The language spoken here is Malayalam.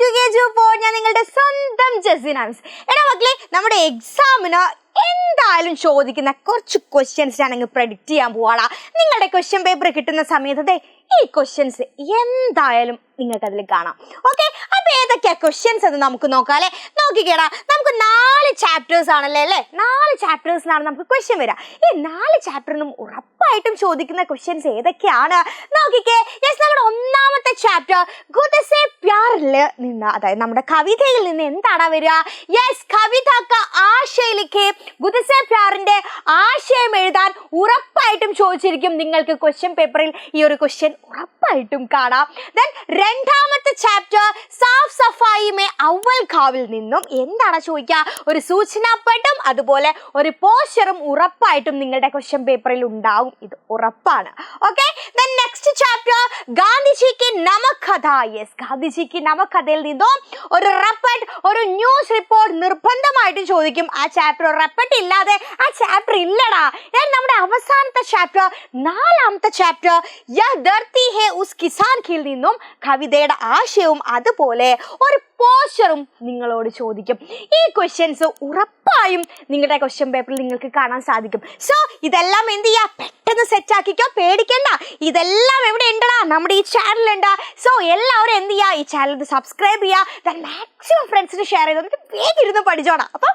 ടു കെ ജു പോൾ ഞാൻ നിങ്ങളുടെ സ്വന്തം ജസിനാൻസ് എടാ മക്കളെ നമ്മുടെ എക്സാമിന് എന്തായാലും ചോദിക്കുന്ന കുറച്ച് ക്വസ്റ്റ്യൻസ് ഞാനങ്ങ് പ്രഡിക്റ്റ് ചെയ്യാൻ പോവാളാ നിങ്ങളുടെ ക്വസ്റ്റ്യൻ പേപ്പർ കിട്ടുന്ന സമയത്ത് ഈ ക്വസ്റ്റ്യൻസ് എന്തായാലും നിങ്ങൾക്ക് അതിൽ കാണാം. ഓക്കെ അപ്പൊ ഏതൊക്കെയാ ക്വസ്റ്റ്യൻസ് എന്ന് നമുക്ക് നോക്കാം അല്ലെ നോക്കിക്കേടാ നമുക്ക് നാല് ചാപ്റ്റേഴ്സ് ആണല്ലേ അല്ലേ? നാല് ചാപ്റ്റേഴ്സിനാണ് നമുക്ക് ക്വസ്റ്റ്യൻ വരിക ഈ നാല് ചാപ്റ്ററിനും ഉറപ്പായിട്ടും ചോദിക്കുന്ന ക്വസ്റ്റ്യൻസ് ഏതൊക്കെയാണ്? നോക്കിക്കേ യെസ് നമ്മുടെ ഒന്നാമത്തെ ചാപ്റ്റർ ഗുദസെ പ്യാറിൽ നിന്ന് അതായത് നമ്മുടെ കവിതയിൽ നിന്ന് എന്താണ് വരിക? യെസ് കവിത ആശയിലേക്ക് ഗുദസെ പ്യാറിന്റെ ആശയം എഴുതാൻ ഉറപ്പായിട്ടും ചോദിച്ചിരിക്കും. നിങ്ങൾക്ക് ക്വസ്റ്റ്യൻ പേപ്പറിൽ ഈ ഒരു ക്വസ്റ്റ്യൻ ഉറപ്പായിട്ടും കാണാം. ദെൻ രണ്ടാമത്തെ ചാപ്റ്റർ സാഫ് സഫായി മേ അവൽ ഖാവിൽ നിന്നും എന്താണ് ചോദിക്കുക? ഒരു സൂചനാപ്പട്ടും അതുപോലെ ഒരു പോസ്റ്ററും ഉറപ്പായിട്ടും നിങ്ങളുടെ ക്വസ്റ്റ്യൻ പേപ്പറിൽ ഉണ്ടാവും. ഇത് ഉറപ്പാണ്. ഓക്കെ ദെൻ നെക്സ്റ്റ് ചാപ്റ്റർ ഗാന്ധിജിക്ക് നമക്കഥ യെസ് ഗാന്ധിജിക്ക് നമക്കഥയിൽ നിന്നും ഒരു റെപ്പറ്റ് ഒരു ന്യൂസ് റിപ്പോർട്ട് നിർബന്ധമായിട്ടും ചോദിക്കും. ആ ചാപ്റ്റർ റെപ്പറ്റ് ഇല്ലാതെ ആ ചാപ്റ്റർ ഇല്ലടാ. ഞാൻ നമ്മുടെ അവസാനത്തെ ചാപ്റ്റർ നാലാമത്തെ ചാപ്റ്റർ യ ധർത്തി ഹേ ഉസ് കിസാൻ ഖിൽ നിന്നും കവിതയുടെ ആശയവും അതുപോലെ ഒരു പോസ്റ്ററും നിങ്ങളോട് ചോദിക്കും. ഈ ക്വസ്റ്റ്യൻസ് ഉറപ്പായും നിങ്ങളുടെ ക്വസ്റ്റ്യൻ പേപ്പറിൽ നിങ്ങൾക്ക് കാണാൻ സാധിക്കും. സോ ഇതെല്ലാം എന്ത് ചെയ്യുക പെട്ടെന്ന് സെറ്റ് ആക്കിക്കോ പേടിക്കണ്ട. ഇതെല്ലാം എവിടെ ഉണ്ടടാ? നമ്മുടെ ഈ ചാനലുണ്ട് സോ എല്ലാവരും എന്ത് ചെയ്യുക ഈ ചാനൽ സബ്സ്ക്രൈബ് ചെയ്യുക മാക്സിമം ഫ്രണ്ട്സിന് ഷെയർ ചെയ്ത് വേഗം ഇരുന്ന് പഠിച്ചോടാ അപ്പം